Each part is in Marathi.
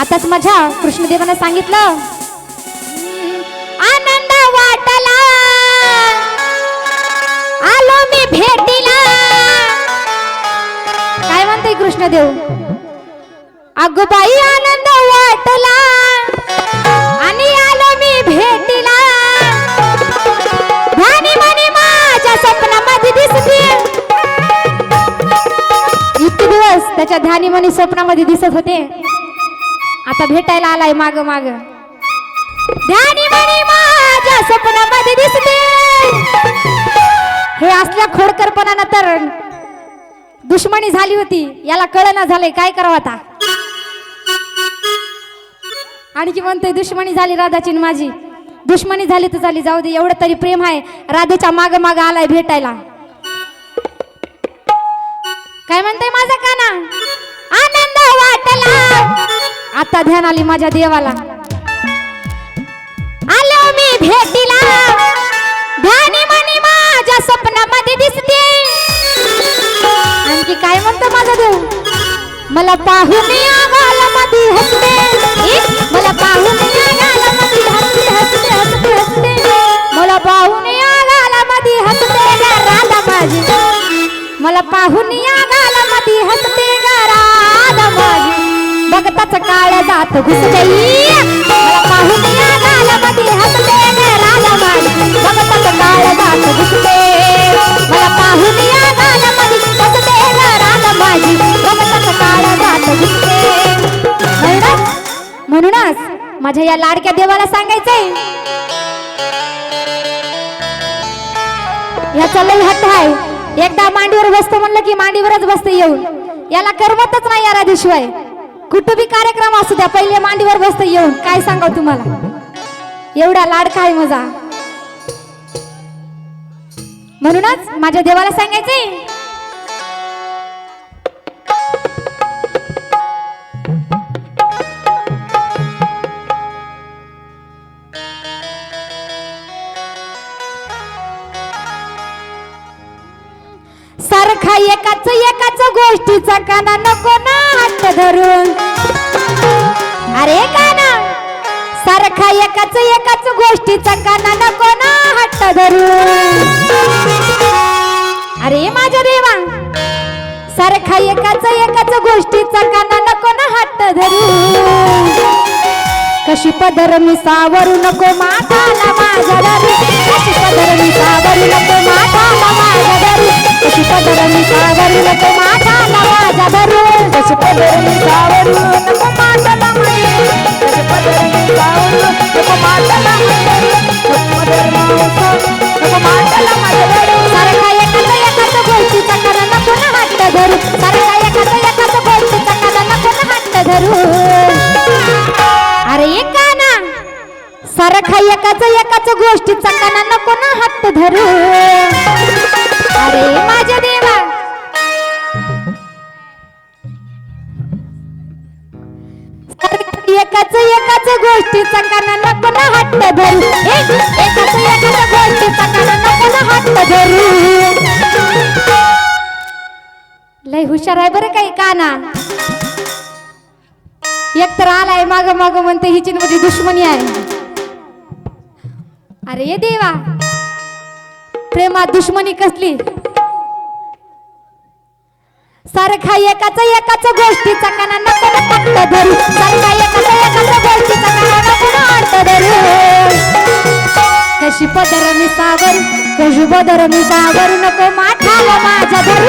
आताच माझ्या कृष्णदेवानं सांगितलं. आनंद वाटला. आलो मी भेटीला. काय म्हणते कृष्णदेव? अगोबाई आनंद वाटला. आणि आलो मी भेटीला. ध्यानी माझ्या स्वप्नामध्ये दिसते. इतके दिवस त्याच्या ध्यानी म्हणी स्वप्नामध्ये दिसत होते. आता भेटायला आलाय माग माग. ध्यानी म्हणी माझ्या स्वप्नामध्ये दिसते. हे असल्या खोडकरपणानं तर दुश्मनी झाली होती. याला कळना झालंय काय करावं आता? आणखी म्हणतोय दुश्मनी झाली राधाची माझी. दुश्मनी झाली तर झाली जाऊ दे एवढं तरी प्रेम आहे. राधेच्या माग माग आलाय भेटायला. काय म्हणतोय माझा काना? आनंद आता ध्यान आली माझ्या देवाला. आलो मी भेटीला. ध्यानी मनी माझ्या स्वप्नामध्ये दिसते. आणखी काय म्हणतो माझा देव? मला पाहून आगाल मध्ये हसते. ए, मला पाहून आगाल मध्ये हसते हसते हसते हसते. मला पाहून जगताच काळ जात घुसते मला पाहून आगाल हसते काळ जात घुसते मला पाहून हसते माझी काळ जात घुसते म्हणूनच म्हणूनच माझ्या या लाडक्या देवाला सांगायचंय. याचा लय हट्ट आहे. एकदा मांडीवर बसतो म्हणलं की मांडीवरच बसते येऊन. याला करमतच नाही या राधेशिवाय कुठं बी कार्यक्रम असू द्या पहिले मांडीवर बसतो येऊन. काय सांगाव तुम्हाला? एवढा लाडका आहे मजा म्हणूनच माझ्या देवाला सांगायचे सारखा एकाच एकाच गोष्टीचा काना नको ना. हट्ट धरून. अरे काना सारखा एकाच एकाच गोष्टीचा काना नको ना हट्ट धरून. अरे माझ्या देवा सारखा एकाच एकाच गोष्टीचा काना नको ना हट्ट धरून. कशी पदर मी सावरू नको माठाला माझ्या दरी. कशी पदर मी सावरू नको माठाला माझ्या दरी. कशी पदर मी सावरू नको नको नको पदर मावसा नको सारखा एकाच एकाच गोष्टीचा करा नको ना हट्ट धरू सारखा एकाच एकाच नको ना हट्ट धरू अरे एका ना सारखा एकाच एकाच नको ना हट्ट धरू ना धरू. लय हुशार आहे बरं काही काना. एक तर आलाय माग माग म्हणते हिची न माझी दुश्मनी आहे. अरे ये देवा. प्रेमा दुश्मनी कसली? सारखा एकाच एकाच गोष्टीचा काना नको ना धरू. सारखा एकाच एकाच गोष्टीचा काना नको कशी पदर मी सावर कशी पदर मी सावर नको माठाला माझ्या घरी.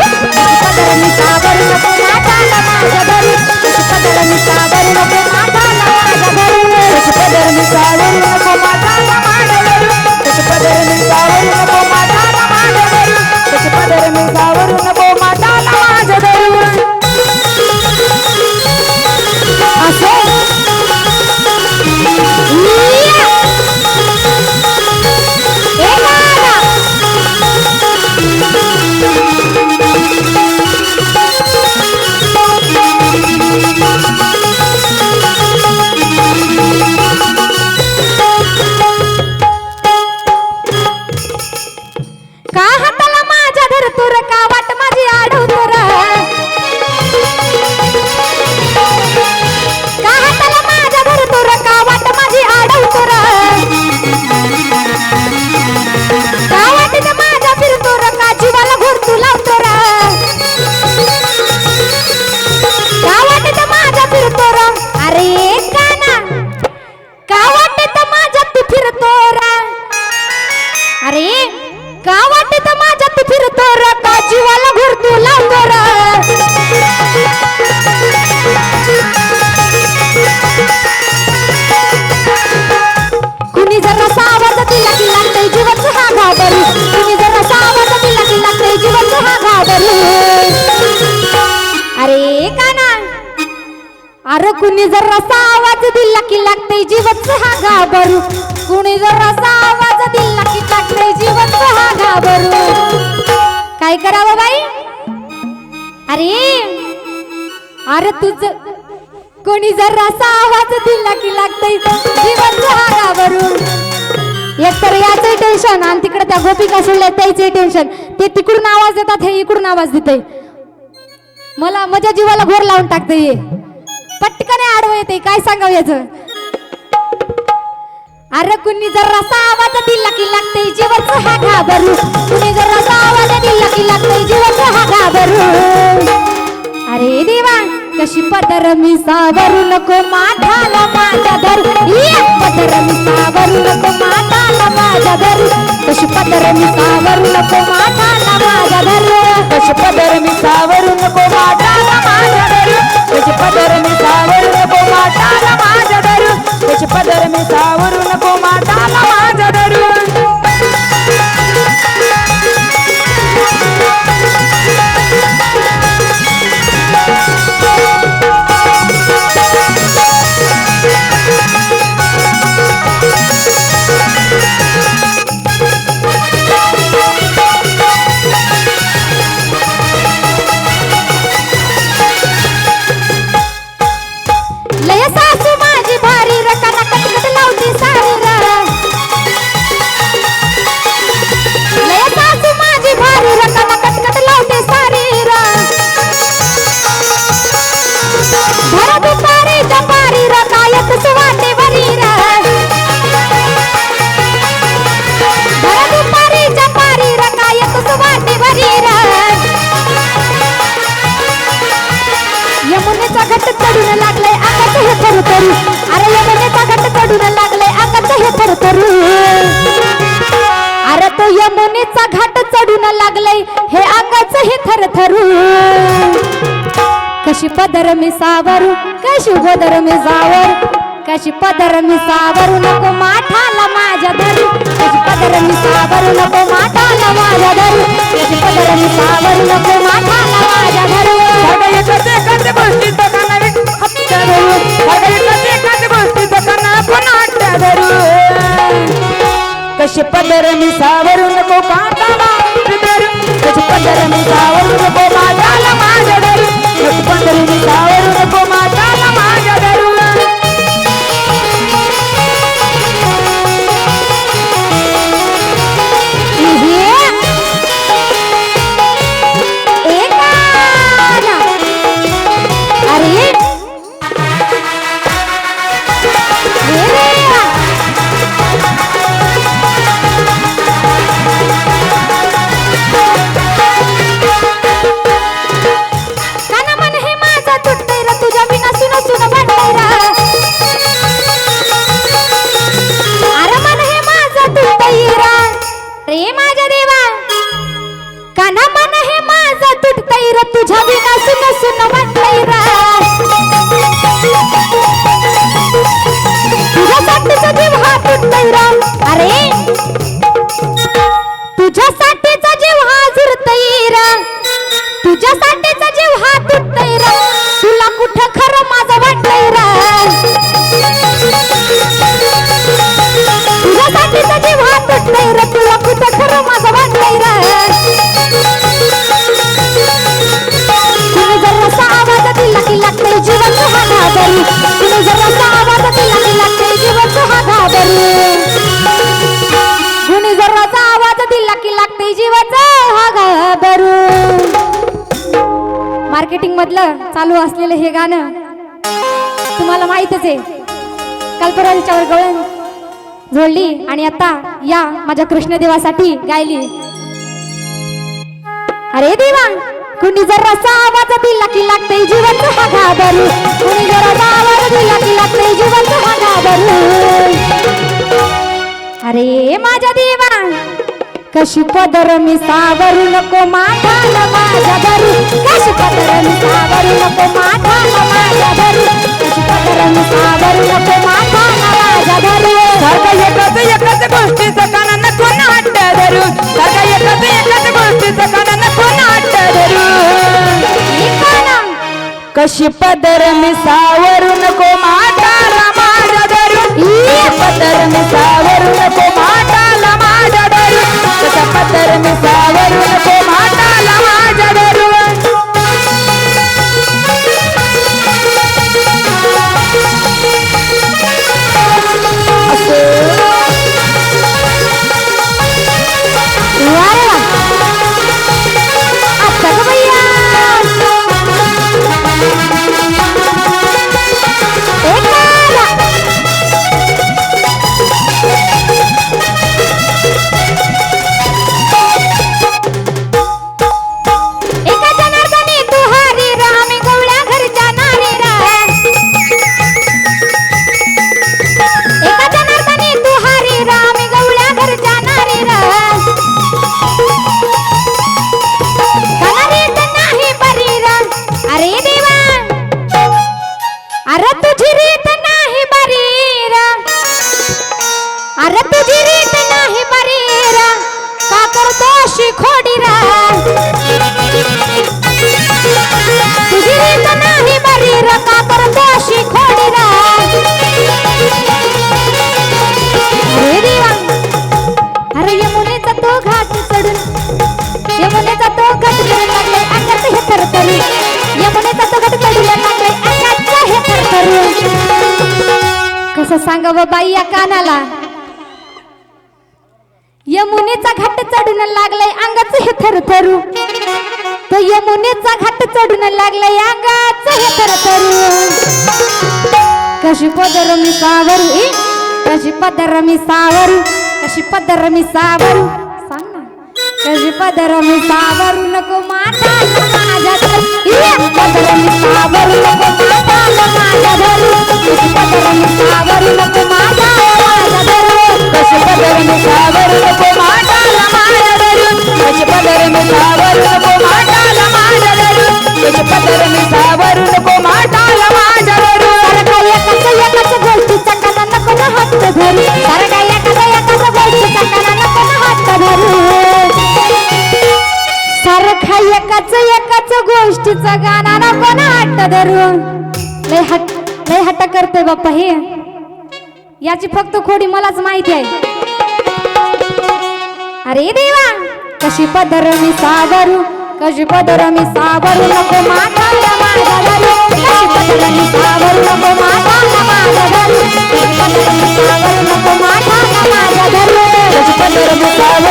पदर मी सावर नको माठाला माझ्या घरी. पदर मी घाबरू. कुणी जर रसा आवाज दिला की लागते जीवन हा घाबरू. काय करावं बाई? अरे अरे तुझ कोणी जर रसा आवाज दिला की लागतंय जीवन पहा घाबरू. एक तर याचंही टेन्शन आणि तिकडे त्या गोपिका सोडल्या त्याचे टेन्शन ते तिकडून आवाज देतात हे इकडून आवाज देते मला माझ्या जीवाला घोर लावून टाकते हे. पटकन आडवं येते काय सांगावं याच? अरे कुणी जर रसा आवाज दिला की लागते जीवच हा घाबरू कुणी जर रसा आवाज दिला की लागते जीवच हा घाबरू अरे देवा कशी पदर मी सावरू नको माठाला माझ्या धर पदर मी सावरू नको माठाला माझ्या धर कशी पदर मी सावरू नको माठाला माझ्या धर कशी पदर मी सावरू नको माटाला माझ्या धरू कशी पदर मी सावरू नको माटाला माझ्या धरू कशी पदर मी सावरू नको चढून लागलाय. हे अंगाचं हे थर थरू कशी पदर मी सावरू कशी पदर मी सावर कशी पदर मी सावरू नको माठाला माझ्या धरू कशी पदर मी सावरू नको माठाला माझ्या धरू कशी पदर मी सावरू नको माठाला माझ्या धरू कशी पदर मी सावरू नको धरू कशी पदर तुझ्यासाठीचा जीव हा तुटतय रा. तुला कुठं खरं माझं वाटतंय र? तुझ्यासाठीचा जीव हा तुटतय रा. तुला कुठं खरं माझं वाटतंय रा? तुम्ही जर आवाज दिला की जीवन तुम्ही जर आवाज दिला की जीवन कुणी जर आवाज दिला की जीवाचा मार्केटिंग मधलं चालू असलेलं हे गाणं तुम्हाला माहितच आहे. कल्पनाच्यावर गवळण जोडली आणि आता या माझ्या कृष्णदेवासाठी गायली. अरे देवा कुणी जर रसा आवाज दिला की लागते जीवन हा घाबरू. कुणी जर असा आवाज दिला की लागते जीवन हा घाबरू. अरे माझ्या देवा कशी पदर मी सावरू नको माठाला माझ्या धरू कशी पदर मी सावरू नको माठाला माझ्या धरू कशी पदर मी सावरू नको माठाला माझ्या धरू सारखं एकच एकच गोष्टीचं काना नको नाट्य धरू सारखं एकच एकच गोष्टीचं काना कसं सांगावं बाई या कानाला. यमुनेचा घाट चढून लागलाय अंगाच हे थरथरू. तो यमुनेचा घाट चढून लागलाय अंगाच हे थरथरू. कशी पदर मी सावरू ए, कशी पदर मी सावरू कशी पदर मी सावरू? कशी पदर मी सावरू नको माता माझ्या धरू पदर मी सावरू नको माता माझ्या धरू कशी पदर मी सावरू नको माता माझ्या धरू कशी पदर मी सावरू नको माता माझ्या धरून कशी पदर मी सावरू नको माता माझ्या धरून कशी पदर मी सावरू नको माता माझ्या धरून सारखा एकाच एकाच गोष्टीचा काना नको ना हात धरू एकाच एकाच गोष्टीचा गाणा ना पण हट्ट धरून. लय हट लय हट्ट करतोय बाप्पा हे. याची फक्त खोडी मलाच माहिती आहे. अरे देवा कशी पदर मी सावरू कशी पदर मी सावरू नको माठाला माझा कशी पदर मी सावरू नको कशी पदर मी सावरू नको कशी पदर मी सावरू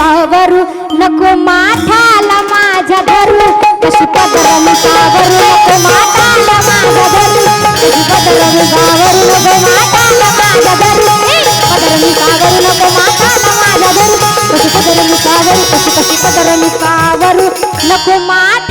पावरू नको माथाला माझ्या धरू. कशी पदरम पावरू नको माथाला माझ्या धरू. कशी पदरम पावरू नको माथाला माझ्या धरू. पदरम पावरू नको माथाला माझ्या धरू. कशी पदरम पावरू कशी कशी पदरम पावरू नको माथ